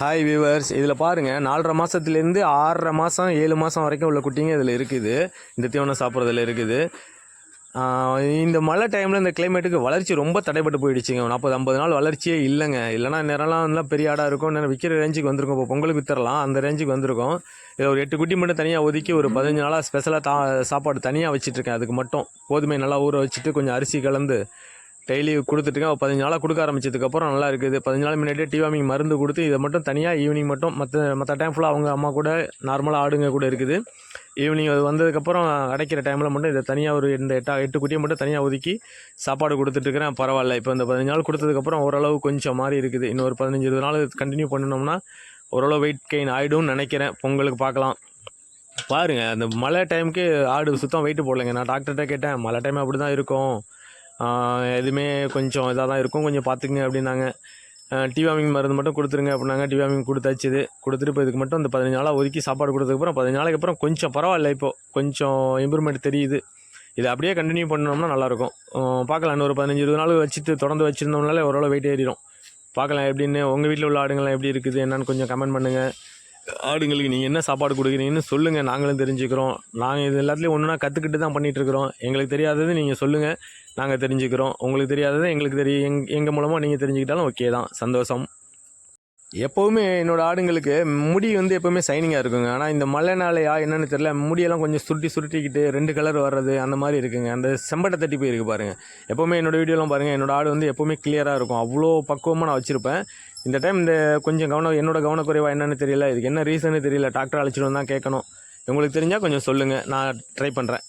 Hi viewers இதில் பாருங்கள் நாலரை மாதத்துலேருந்து ஆறரை மாதம் ஏழு மாதம் வரைக்கும் உள்ள குட்டிங்க இதில் இருக்குது. இந்த தீவனம் சாப்பிட்றதுல இருக்குது. இந்த மழை டைமில் இந்த கிளைமேட்டுக்கு வளர்ச்சி ரொம்ப தடைப்பட்டு போயிடுச்சுங்க. நாற்பது ஐம்பது நாள் வளர்ச்சியே இல்லைங்க. இல்லைனா நேரம்லாம் நல்லா பெரிய ஆடாக இருக்கும். நேரம் விற்கிற ரேஞ்சுக்கு வந்திருக்கும். இப்போ பொங்கலுக்கு வித்தரலாம். அந்த ரேஞ்சுக்கு வந்திருக்கும். இதில் ஒரு எட்டு குட்டி மட்டும் தனியாக ஒதுக்கி ஒரு பதினஞ்சு நாளாக ஸ்பெஷலாக தா சாப்பாடு தனியாக வச்சுட்ருக்கேன் அதுக்கு மட்டும் கோதுமை நல்லா ஊற வச்சுட்டு கொஞ்சம் அரிசி கலந்து டெய்லி கொடுத்துட்டுருக்கேன் ஒரு பதினஞ்சு நாளாக கொடுக்க ஆரம்பிச்சதுக்கப்புறம் நல்லா இருக்குது. பதினஞ்சு நாள் முன்னாடியே டிவாமிங் மருந்து கொடுத்து இதை மட்டும் தனியாக ஈவினிங் மட்டும் மற்ற மற்ற டைம் ஃபுல்லாக அவங்க அம்மா கூட நார்மலாக ஆடுங்க கூட இருக்குது. ஈவினிங் அது வந்ததுக்கப்புறம் அடைக்கிற டைமில் மட்டும் இதை தனியாக ஒரு இந்த எட்டா எட்டு குட்டியை மட்டும் தனியாக ஒதுக்கி சாப்பாடு கொடுத்துட்ருக்கிறேன் பரவாயில்ல. இப்போ இந்த பதினஞ்சு நாள் கொடுத்ததுக்கப்புறம் ஓரளவு கொஞ்சம் மாறி இருக்குது. இன்னும் ஒரு பதினஞ்சு இருபது நாள் கண்டினியூ பண்ணணும்னா ஓரளவு வெயிட் கெயின் ஆகிடும்னு நினைக்கிறேன். பொங்கலுக்கு பார்க்கலாம். பாருங்கள் அந்த மழை டைமுக்கு ஆடு சுத்தம் வெயிட்டு போடலைங்க. நான் டாக்டர்கிட்ட கேட்டேன் மழை டைம் அப்படி தான் இருக்கும். எதுவுமே கொஞ்சம் இதாக தான் இருக்கும். கொஞ்சம் பார்த்துக்குங்க அப்படின்னாங்க. டிவாமிங் மருந்து மட்டும் கொடுத்துருங்க அப்படின்னாங்க. டிவாமிங் கொடுத்தாச்சுது கொடுத்துட்டு இப்போ இதுக்கு மட்டும் இந்த பதினஞ்சு நாளாக ஒதுக்கி சாப்பாடு கொடுத்ததுக்கப்புறம் பதினஞ்சு நாளைக்கு அப்புறம் கொஞ்சம் பரவாயில்ல இப்போ. கொஞ்சம் இம்ப்ரூவ்மெண்ட் தெரியுது. இதை அப்படியே கண்டினியூ பண்ணோம்னா நல்லாயிருக்கும். பார்க்கலாம். இன்னொரு பதினஞ்சு இருபது நாள் வச்சுட்டு தொடர்ந்து வச்சுருந்தோம்னாலே ஓரளவு வெயிட் ஏறிடும். பார்க்கலாம் எப்படின்னு. உங்கள் வீட்டில் உள்ள ஆடுங்கள்லாம் எப்படி இருக்குது? என்னென்னு கொஞ்சம் கமெண்ட் பண்ணுங்கள் ஆடுங்களுக்கு நீங்கள் என்ன சாப்பாடு கொடுக்குறீங்கன்னு சொல்லுங்கள் நாங்களும் தெரிஞ்சுக்கிறோம். நாங்கள் இது எல்லாத்துலேயும் ஒன்றுனா கற்றுக்கிட்டு தான் பண்ணிகிட்டு இருக்கிறோம். எங்களுக்கு தெரியாதது நீங்கள் சொல்லுங்கள் நாங்கள் தெரிஞ்சுக்கிறோம். உங்களுக்கு தெரியாதது எங்களுக்கு தெரியும் எங் எங்கள் மூலமாக நீங்கள் தெரிஞ்சுக்கிட்டாலும் ஓகே தான். சந்தோஷம். எப்போவுமே என்னோடய ஆடுங்களுக்கு முடி வந்து எப்போவுமே சைனிங்காக இருக்குங்க. ஆனால் இந்த மழைனாலையா என்னென்னு தெரியல. முடியெல்லாம் கொஞ்சம் சுருட்டி சுருட்டிக்கிட்டு ரெண்டு கலர் வர்றது அந்த மாதிரி இருக்குங்க. அந்த செம்பட்டை தட்டி போயிருக்கு பாருங்கள் எப்போவுமே என்னோடய வீடியோலாம் பாருங்கள் என்னோட ஆடு வந்து எப்போவுமே கிளியராக இருக்கும். அவ்வளோ பக்குவமாக நான் வச்சுருப்பேன். இந்த டைம் இந்த கொஞ்சம் கவனம் என்னோட கவனக்குறைவா என்னென்னு தெரியல. இதுக்கு என்ன ரீசன்னு தெரியல. டாக்டர் அழைச்சிட்டு வந்து தான் கேட்கணும். உங்களுக்கு தெரிஞ்சால் கொஞ்சம் சொல்லுங்கள் நான் ட்ரை பண்ணுறேன்